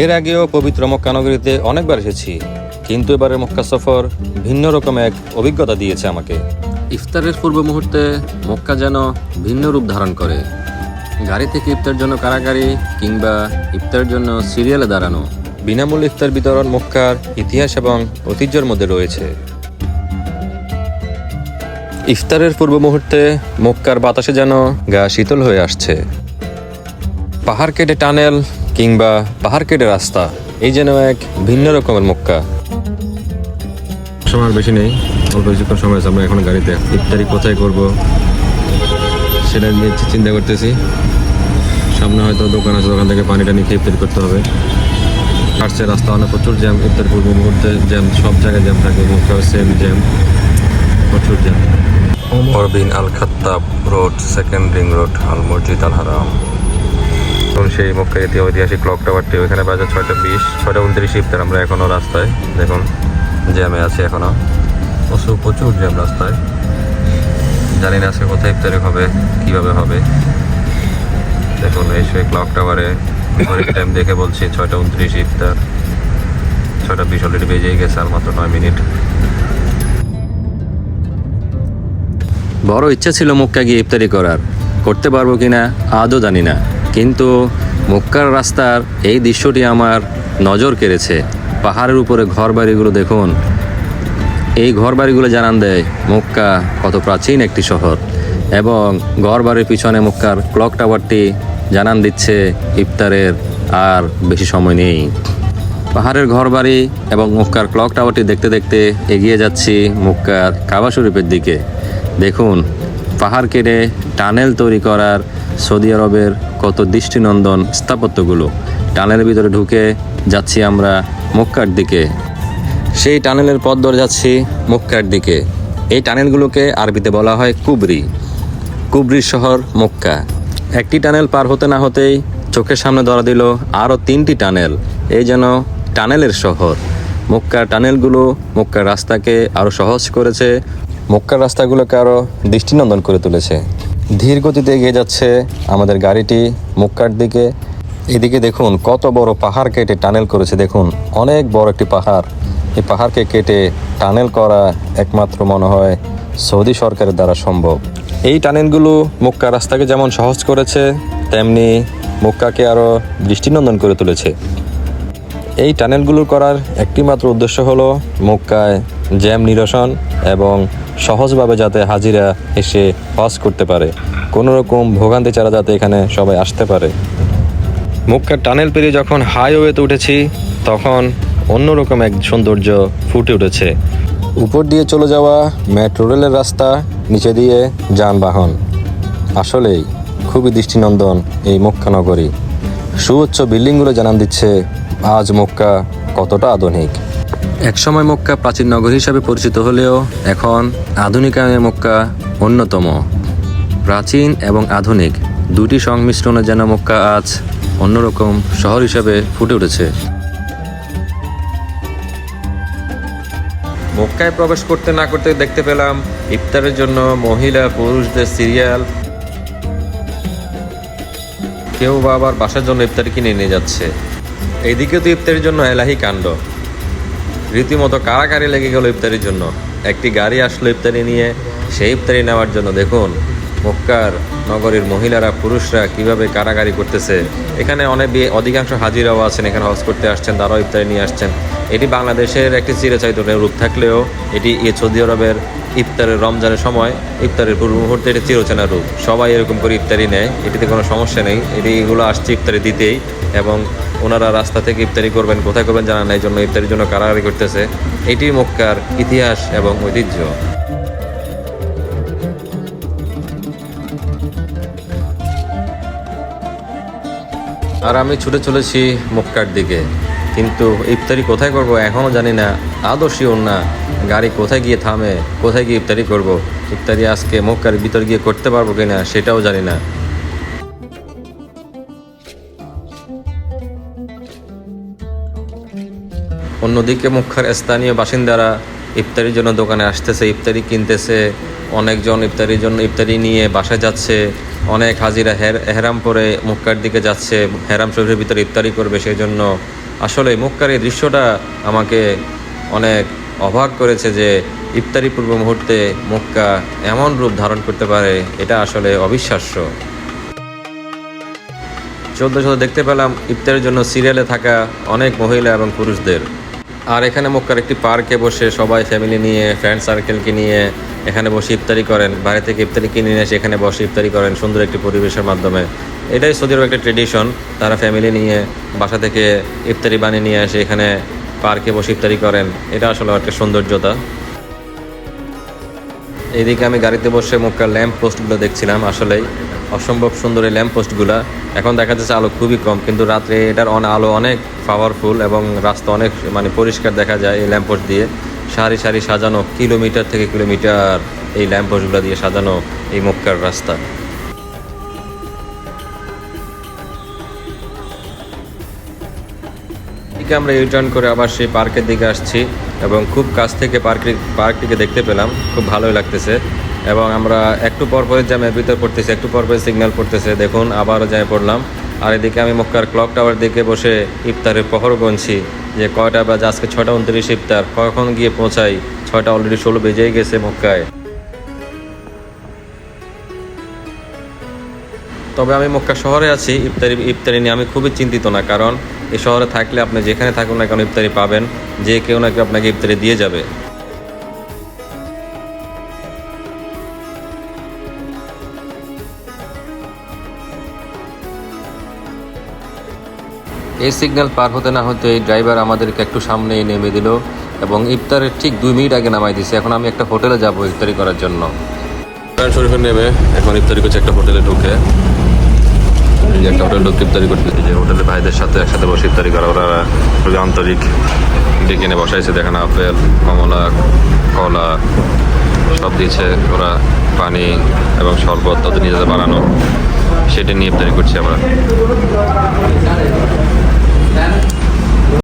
এর আগেও পবিত্র মক্কা নগরীতে অনেকবার এসেছি কিন্তু এবারের মক্কা সফর ভিন্ন রকম এক অভিজ্ঞতা দিয়েছে আমাকে। ইফতারের পূর্ব মুহূর্তে মক্কা যেন ভিন্ন রূপ ধারণ করে। গাড়ি থেকে ইফতার জন্য কারাগারি কিংবা ইফতারের জন্য সিরিয়ালে দাঁড়ানো। বিনামূল্যে ইফতার বিতরণ মক্কার ইতিহাস এবং ঐতিহ্যের মধ্যে রয়েছে। ইফতারের পূর্ব মুহূর্তে মক্কার বাতাসে যেন গা শীতল হয়ে আসছে। পাহাড় কেটে টানেল কিংবা পাহাড় কেটে রাস্তা এই যেন এক ভিন্ন রকমের মক্কা। সময় আর বেশি নেই অল্প কিছুক্ষণ সময় আছে আমরা এখন গাড়িতে। ইফতারি কোথায় করব সেটা নিয়ে চিন্তা করতেছি। সামনে হয়তো দোকান আছে দোকান থেকে পানি টানি খেয়ে ইফতারি করতে হবে। আসছে রাস্তা অনেক প্রচুর জ্যাম ইফতার পূর্ব মুহূর্তে জ্যাম সব জায়গায় জ্যাম থাকে মক্কা সেম জ্যাম প্রচুর jam. Omar bin Al Khattab road second ring road Al Masjid Al Haram এবং সেই মক্কা ঐতিহাসিক ক্লক টাওয়ারটি ওইখানে বাজে ছয়টা বিশ, ছয়টা উনত্রিশ ইফতার। আমরা এখনও রাস্তায়, দেখুন, জ্যামে আছে এখনও প্রচুর প্রচুর জ্যাম রাস্তায়। জানি না আজকে কোথায় ইফতারি হবে, কীভাবে হবে। দেখুন, এই সেই ক্লক টাওয়ারে ঘড়ির টাইম দেখে বলছি, ছয়টা উনত্রিশ ইফতার। ছয়টা বিশ অলরেডি বেজেই গেছে, আর মাত্র নয় মিনিট। বড় ইচ্ছা ছিল মুখকে গিয়ে ইফতারি করার। করতে পারব কিনা, আদৌ জানি না। কিন্তু মক্কার রাস্তার এই দৃশ্যটি আমার নজর কেড়েছে। পাহাড়ের উপরে ঘর বাড়িগুলো দেখুন। এই ঘর বাড়িগুলো জানান দেয়, মক্কা কত প্রাচীন একটি শহর এবং ঘর বাড়ির পিছনে মক্কার ক্লক টাওয়ারটি জানান দিচ্ছে, ইফতারের আর বেশি সময় নেই। পাহাড়ের ঘর বাড়ি এবং মক্কার ক্লক টাওয়ারটি দেখতে দেখতে এগিয়ে যাচ্ছি মক্কার কাবা শরীফের দিকে। দেখুন, পাহাড় কেটে টানেল তৈরি করার সৌদি আরবের কত দৃষ্টিনন্দন স্থাপত্যগুলো। টানেলের ভিতরে ঢুকে যাচ্ছি আমরা মক্কার দিকে। সেই টানেলের পথ ধরে যাচ্ছি মক্কার দিকে। এই টানেলগুলোকে আরবিতে বলা হয় কুবরি। কুবরির শহর মক্কা। একটি টানেল পার হতে না হতেই চোখের সামনে ধরা দিল আরও তিনটি টানেল। এই যেন টানেলের শহর। মক্কার টানেলগুলো মক্কার রাস্তাকে আরও সহজ করেছে। মক্কার রাস্তাগুলোকে আরও দৃষ্টিনন্দন করে তুলেছে। ধীর গতিতে এগিয়ে যাচ্ছে আমাদের গাড়িটি মুক্কার দিকে। এদিকে দেখুন, কত বড় পাহাড় কেটে টানেল করেছে। দেখুন, অনেক বড় একটি পাহাড়। এই পাহাড়কে কেটে টানেল করা একমাত্র মনে হয় সৌদি সরকারের দ্বারা সম্ভব। এই টানেলগুলো মুক্কা রাস্তাকে যেমন সহজ করেছে, তেমনি মুক্কাকে আরও দৃষ্টিনন্দন করে তুলেছে। এই টানেলগুলো করার একটি মাত্র উদ্দেশ্য হলো মক্কায় জ্যাম নিরসন এবং সহজভাবে যাতে হাজিরা এসে হজ করতে পারে। কোনো রকম ভোগান্তি ছাড়া যাতে এখানে সবাই আসতে পারে। মক্কার টানেল পেরিয়ে যখন হাইওয়েতে উঠেছি তখন অন্যরকম এক সৌন্দর্য ফুটে উঠেছে। উপর দিয়ে চলে যাওয়া মেট্রো রেলের রাস্তা নিচে দিয়ে যানবাহন। আসলেই খুবই দৃষ্টিনন্দন এই মক্কা নগরী। সুউচ্চ বিল্ডিংগুলো জানান দিচ্ছে আজ মক্কা কতটা আধুনিক। একসময় মক্কা প্রাচীন নগর হিসাবে পরিচিত হলেও এখন আধুনিকায়নের মক্কা অন্যতম। প্রাচীন এবং আধুনিক দুটি সংমিশ্রণে যেন মক্কা আজ অন্যরকম শহর হিসাবে ফুটে উঠেছে। মক্কায় প্রবেশ করতে না করতে দেখতে পেলাম ইফতারের জন্য মহিলা পুরুষদের সিরিয়াল। কেউ বা আবার বাসার জন্য ইফতারি কিনে নিয়ে যাচ্ছে। এইদিকে তো ইফতারির জন্য এলাহি কাণ্ড। রীতিমতো কারাকারি লেগে গেল ইফতারির জন্য। একটি গাড়ি আসলো ইফতারি নিয়ে, সেই ইফতারি নেওয়ার জন্য। দেখুন, মক্কার নগরীর মহিলারা, পুরুষরা কীভাবে কারাগারি করতেছে। এখানে অনেক অধিকাংশ হাজিরাও আছেন, এখানে হজ করতে আসছেন, তারাও ইফতারি নিয়ে আসছেন। এটি বাংলাদেশের একটি চিরাচারিত রূপ থাকলেও এটি সৌদি আরবের ইফতারের রমজানের সময়, ইফতারের পূর্ব মুহূর্তে এটি চিরচেনা রূপ। সবাই এরকম করে ইফতারি নেয়, এটিতে কোনো সমস্যা নেই। এটি এগুলো আসছে ইফতারি দিতেই এবং ওনারা রাস্তা থেকে ইফতারি করবেন, কোথায় করবেন জানা নাই জন্য ইফতারির জন্য কারাগারি করতেছে। এটি মক্কার ইতিহাস এবং ঐতিহ্য। আর আমি ছুটে চলেছি মক্কার দিকে। কিন্তু ইফতারি কোথায় করব এখনও জানি না। আদৌ শিওর না। গাড়ি কোথায় গিয়ে থামে, কোথায় গিয়ে ইফতারি করব? ইফতারি আজকে মক্কার ভিতর গিয়ে করতে পারব কিনা সেটাও জানি না। অন্যদিকে মুখার স্থানীয় বাসিন্দারা ইফতারির জন্য দোকানে আসতেছে, ইফতারি কিনতেছে, অনেকজন ইফতারির জন্য ইফতারি নিয়ে বাসায় যাচ্ছে, অনেক হাজিরা হের এহরাম পরে মুক্কার দিকে যাচ্ছে, হেরাম শরীরের ভিতরে ইফতারি করবে সেই জন্য আসলে মুক্কার এই দৃশ্যটা আমাকে অনেক অবাক করেছে যে ইফতারি পূর্ব মুহূর্তে মুক্কা এমন রূপ ধারণ করতে পারে, এটা আসলে অবিশ্বাস্য। চোদ্দ শত দেখতে পেলাম ইফতারের জন্য সিরিয়ালে থাকা অনেক মহিলা এবং পুরুষদের। আর এখানে মক্কার একটি পার্কে বসে সবাই ফ্যামিলি নিয়ে ফ্রেন্ড সার্কেলকে নিয়ে এখানে বসে ইফতারি করেন। বাইরে থেকে ইফতারি কিনে নিয়ে এসে এখানে বসে ইফতারি করেন সুন্দর একটি পরিবেশের মাধ্যমে। এটাই সৌদি আরবের একটা ট্রেডিশন তারা ফ্যামিলি নিয়ে বাসা থেকে ইফতারি বানিয়ে নিয়ে আসে এখানে পার্কে বসে ইফতারি করেন। এটা আসলে একটা সৌন্দর্যতা। এদিকে আমি গাড়িতে বসে মক্কার ল্যাম্প পোস্টগুলো দেখছিলাম আসলেই। অসম্ভব সুন্দর এই ল্যাম্প পোস্টগুলো এখন দেখা যাচ্ছে আলো খুবই কম, কিন্তু রাত্রে এটার অন আলো অনেক পাওয়ারফুল এবং রাস্তা অনেক মানে পরিষ্কার দেখা যায় এই ল্যাম্পপোস্ট দিয়ে। সারি সারি সাজানো, কিলোমিটার থেকে কিলোমিটার এই ল্যাম্প পোস্টগুলো দিয়ে সাজানো এই মক্কার রাস্তা। এদিকে আমরা রিটার্ন করে আবার সেই পার্কের দিকে আসছি এবং খুব কাছ থেকে পার্ক পার্কটিকে দেখতে পেলাম। খুব ভালোই লাগতেছে। এবং আমরা একটু পর পরে জ্যামের ভিতর পড়তেছি, একটু পর পরে সিগন্যাল পড়তেছে। দেখুন, আবারও জ্যামে পড়লাম। আর এদিকে আমি মক্কার ক্লক টাওয়ার দিকে বসে ইফতারের প্রহর গুনছি যে কয়টা বাজে? আজকে ছটা উনত্রিশ ইফতার। কখন গিয়ে পৌঁছাই? ছয়টা অলরেডি ষোলো বেজেই গেছে মক্কায়। তবে আমি মক্কা শহরে আছি, ইফতারি ইফতারি নিয়ে আমি খুবই চিন্তিত না, কারণ এই শহরে থাকলে আপনি যেখানে থাকুন না কেন ইফতারি পাবেন, যে কেউ না কেউ আপনাকে ইফতারি দিয়ে যাবে। এই সিগন্যাল পার হতে না হতে এই ড্রাইভার আমাদেরকে একটু সামনে নেমে দিল এবং ইফতারের ঠিক দুই মিনিট আগে নামাই দিছে। এখন আমি একটা হোটেলে যাব ইফতারি করার জন্য। শরীফে নেমে এখন ইফতারি করছে একটা হোটেলে ঢুকে। যে একটা হোটেল ঢুকে ইফতারি করতে যে হোটেলের ভাইদের সাথে একসাথে বসে ইফতারি করা। ওরা খুবই আন্তরিক। ডেকে এনে বসাইছে, দেখেন আপেল, কমলা, কলা, সব দিয়েছে ওরা পানি এবং শরবত তাদের নিজেদের বানানো সেটা নিয়ে ইফতারি করছি আমরা।